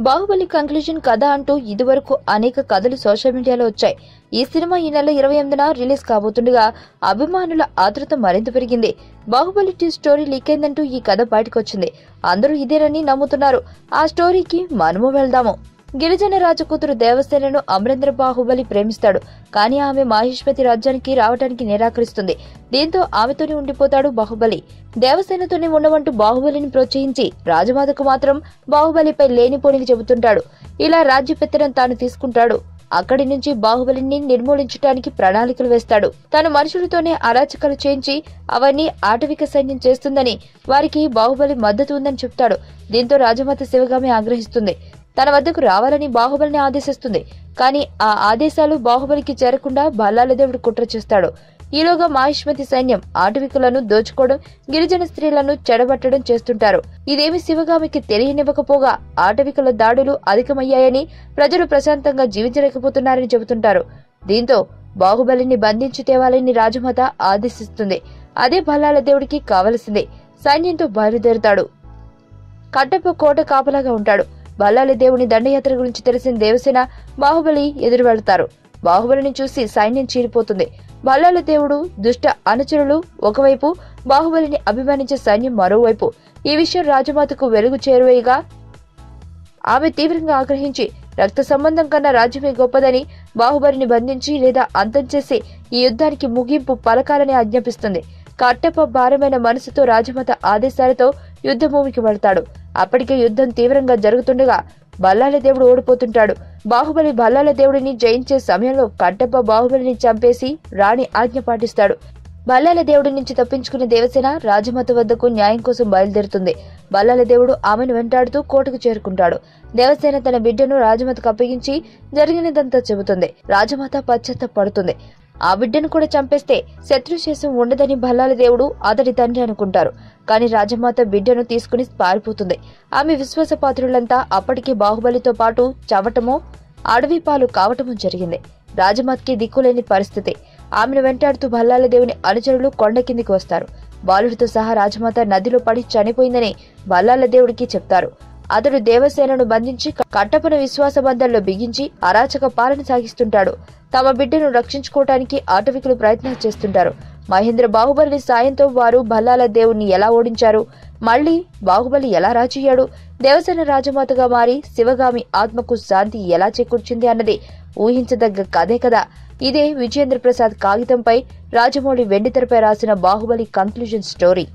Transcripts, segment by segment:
Baahubali conclusion కథ అంటూ ఇదివరకు అనేక కథలు సోషల్ మీడియాలో వచ్చాయి. ఈ సినిమా ఈ నెల ఇరవై ఎనిమిదిన రిలీజ్ కాబోతుండగా అభిమానుల ఆతృత మరింత పెరిగింది. బాహుబలి టూ స్టోరీ లీక్ అయిందంటూ ఈ కథ బయటకొచ్చింది. అందరూ ఇదేనని నమ్ముతున్నారు. ఆ స్టోరీకి మనము వెళ్దాము. గిరిజన రాజకూతురు దేవసేనను అమరేంద్ర బాహుబలి ప్రేమిస్తాడు. కానీ ఆమె మాహిష్మతి రాజ్యానికి రావడానికి నిరాకరిస్తుంది. దీంతో ఆమెతోనే ఉండిపోతాడు బాహుబలి. దేవసేనతోనే ఉండవంటూ బాహుబలిని ప్రోత్సహించి రాజమాతకు మాత్రం బాహుబలిపై లేనిపోనికి చెబుతుంటాడు. ఇలా రాజ్య పెత్తనం తాను తీసుకుంటాడు. అక్కడి నుంచి బాహుబలిని నిర్మూలించడానికి ప్రణాళికలు వేస్తాడు. తన మనుషులతోనే అరాచకాలు చేయించి అవన్నీ ఆటవిక సైన్యం చేస్తుందని వారికి బాహుబలి మద్దతు ఉందని చెప్తాడు. దీంతో రాజమాత శివగామి ఆగ్రహిస్తుంది. తన వద్దకు రావాలని బాహుబలిని ఆదేశిస్తుంది. కానీ ఆ ఆదేశాలు బాహుబలికి చేరకుండా బల్లాల దేవుడు కుట్ర చేస్తాడు. ఈలోగా మాహిష్మతి సైన్యం ఆటవికులను దోచుకోవడం గిరిజన స్త్రీలను చెడబట్టడం చేస్తుంటారు. ఇదేమి శివగామికి తెలియనివ్వకపోగా ఆటవికుల దాడులు అధికమయ్యాయని ప్రజలు ప్రశాంతంగా జీవించలేకపోతున్నారని చెబుతుంటారు. దీంతో బాహుబలిని బంధించి తేవాలని రాజమాత ఆదేశిస్తుంది. అదే బల్లాల దేవుడికి కావలసిందే. సైన్యంతో బయలుదేరుతాడు. కట్టప్ప కోట కాపలాగా ఉంటాడు. బల్లాలి దేవుని దండయాత్ర గురించి తెలిసిన దేవసేన బాహుబలి ఎదురు వెళతారు బాహుబలిని చూసి సైన్యం చీలిపోతుంది బల్లాల దేవుడు దుష్ట అనుచరులు ఒకవైపు బాహుబలిని అభిమానించే సైన్యం మరోవైపు. ఈ విషయం రాజమాతకు వెలుగు చేరువేయగా ఆమె తీవ్రంగా ఆగ్రహించి రక్త సంబంధం కన్నా రాజ్యమే గొప్పదని బాహుబలిని బంధించి లేదా అంతం చేసి ఈ యుద్ధానికి ముగింపు పలకాలని ఆజ్ఞాపిస్తుంది. కట్టెప్ప భారమైన మనసుతో రాజమాత ఆదేశాలతో యుద్ధభూమికి వెళ్తాడు అప్పటికే యుద్ధం తీవ్రంగా జరుగుతుండగా బల్లాల దేవుడు ఓడిపోతుంటాడు. బాహుబలి బల్లాల దేవుడిని జయించే సమయంలో కట్టప్ప బాహుబలిని చంపేసి రాణి ఆజ్ఞ పాటిస్తాడు. బల్లాల దేవుడి నుంచి తప్పించుకున్న దేవసేన రాజమాత వద్దకు న్యాయం కోసం బయలుదేరుతుంది. బల్లాల దేవుడు ఆమెను వెంటాడుతూ కోటకు చేరుకుంటాడు. దేవసేన తన బిడ్డను రాజమాతకు అప్పగించి జరిగినదంతా చెబుతుంది. రాజమాత పశ్చాత్త పడుతుంది ఆ బిడ్డను కూడా చంపేస్తే శత్రుశేషం ఉండదని బల్లాల దేవుడు అతడి తండ్రి అనుకుంటారు. కానీ రాజమాత బిడ్డను తీసుకుని పారిపోతుంది. ఆమె విశ్వాసపాత్రులంతా అప్పటికే బాహుబలితో పాటు చవటమో అడవి పాలు కావటము జరిగింది. రాజమాతకి దిక్కులేని పరిస్థితి. ఆమెను వెంటాడుతూ భల్లాల దేవుని అనుచరులు కొండ కిందికి వస్తారు. బాలుడితో సహా రాజమాత నదిలో పడి చనిపోయిందని బల్లాల దేవుడికి చెప్తారు. అతడు దేవసేనను బంధించి కట్టపన విశ్వాస బంధంలో బిగించి అరాచక పాలన సాగిస్తుంటాడు. తమ బిడ్డను రక్షించుకోవటానికి ఆటవికులు ప్రయత్నాలు చేస్తుంటారు. మహేంద్ర బాహుబలి సాయంతో వారు భల్లాల దేవుణ్ణి ఎలా ఓడించారు? మళ్ళీ బాహుబలి ఎలా రాజయ్యాడు దేవసేన రాజమాతగా మారి శివగామి ఆత్మకు శాంతి ఎలా చేకూర్చింది అన్నది ఊహించదగ్గ కథే కదా. ఇదే విజయేంద్ర ప్రసాద్ కాగితంపై రాజమౌళి వెండితెరపై రాసిన బాహుబలి కంక్లూజన్ స్టోరీ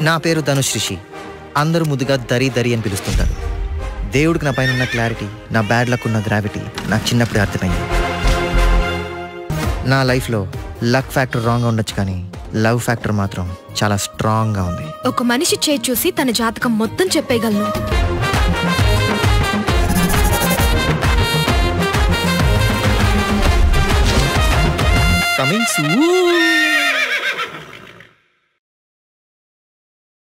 నా పేరు ధనుష్ రిషి. అందరూ ముందుగా దరి దరి అని పిలుస్తుంటారు. దేవుడికి నా పైన ఉన్న క్లారిటీ నా బ్యాడ్ లక్ ఉన్న గ్రావిటీ నాకు చిన్నప్పుడే అర్థమైంది. నా లైఫ్లో లక్ ఫ్యాక్టర్ రాంగ్గా ఉండొచ్చు కానీ లవ్ ఫ్యాక్టర్ మాత్రం చాలా స్ట్రాంగ్గా ఉంది. ఒక మనిషి చేయి చూసి తన జాతకం మొత్తం చెప్పేయగలను. Coming soon